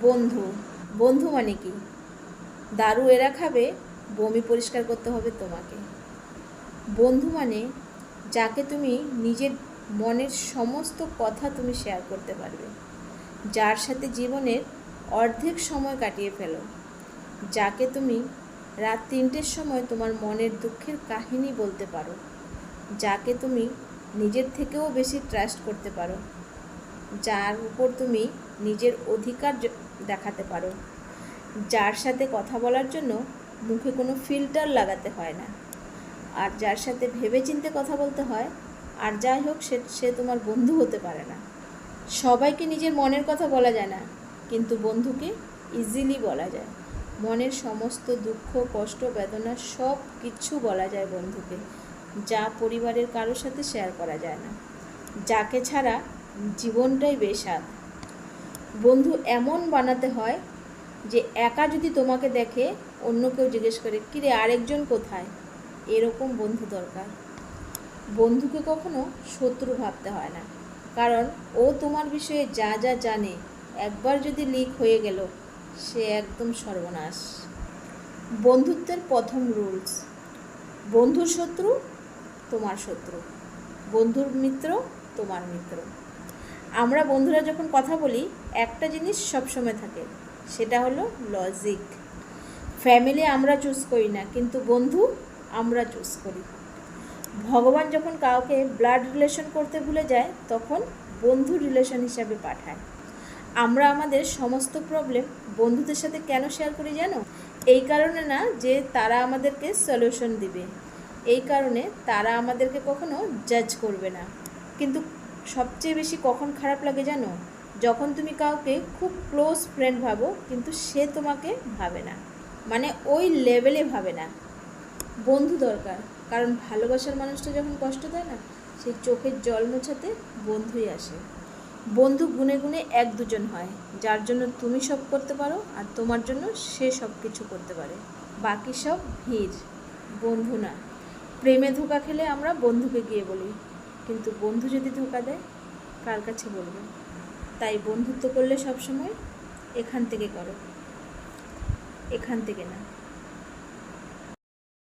বন্ধু। বন্ধু মানে কি? দারু এরা খাবে, বমি পরিষ্কার করতে হবে তোমাকে। বন্ধু মানে যাকে তুমি নিজের মনের সমস্ত কথা তুমি শেয়ার করতে পারবে। যার সাথে জীবনের অর্ধেক সময় কাটিয়ে ফেলো। যাকে তুমি রাত তিনটের সময় তোমার মনের দুঃখের কাহিনী বলতে পারো। যাকে তুমি নিজের থেকেও বেশি ট্রাস্ট করতে পারো। যার উপর তুমি নিজের অধিকার দেখাতে পারো। যার সাথে কথা বলার জন্য মুখে কোনো ফিল্টার লাগাতে হয় না। আর যার সাথে ভেবেচিন্তে কথা বলতে হয়, আর যাই হোক সে সে তোমার বন্ধু হতে পারে না। সবাইকে নিজের মনের কথা বলা যায় না, কিন্তু বন্ধুকে ইজিলি বলা যায়। মনের সমস্ত দুঃখ, কষ্ট, বেদনা সব কিছু বলা যায় বন্ধুকে, যা পরিবারের কারোর সাথে শেয়ার করা যায় না। যাকে ছাড়া জীবনটাই বেস্বাদ বন্ধু এমন বানাতে হয় যে একা যদি তোমাকে দেখে অন্য কেউ জিজ্ঞেস করে, কিরে, আরেকজন কোথায়? এরকম বন্ধু দরকার। বন্ধুকে কখনো শত্রু ভাবতে হয় না। কারণ ও তোমার বিষয়ে যা যা জানে, একবার যদি লিক হয়ে গেল, সে একদম সর্বনাশ। বন্ধুত্বের প্রথম রুলস বন্ধুর শত্রু তোমার শত্রু। বন্ধুর মিত্র তোমার মিত্র। আমরা বন্ধুরা যখন কথা বলি, একটা জিনিস সবসময় থাকে, সেটা হলো লজিক ফ্যামিলি আমরা চুজ করি না, কিন্তু বন্ধু আমরা চুজ করি। ভগবান যখন কাউকে ব্লাড রিলেশন করতে ভুলে যায়, তখন বন্ধু রিলেশন হিসাবে পাঠায়। আমরা আমাদের সমস্ত প্রবলেম বন্ধুদের সাথে কেন শেয়ার করি জানো? এই কারণে না যে তারা আমাদেরকে সলিউশন দিবে। এই কারণে তারা আমাদেরকে কখনো জাজ করবে না। কিন্তু সবচেয়ে বেশি কখন খারাপ লাগে জানো? যখন তুমি কাউকে খুব ক্লোজ ফ্রেন্ড ভাবো, কিন্তু সে তোমাকে ভাবে না। মানে ওই লেভেলে ভাবে না। বন্ধু দরকার, কারণ ভালোবাসার মানুষটা যখন কষ্ট দেয় না, সেই চোখের জল মোছাতে বন্ধুই আসে। বন্ধু গুনে গুনে এক দুজন হয়, যার জন্য তুমি সব করতে পারো আর তোমার জন্য সে সব কিছু করতে পারে। বাকি সব ভিড়, বন্ধু না। প্রেমে ধোকা খেলে আমরা বন্ধুকে গিয়ে বলি কিন্তু বন্ধু যদি ধোকা দেয়, কার কাছে বলবে? তাই বন্ধুত্ব করলে সবসময় এখান থেকে করো, এখান থেকে না।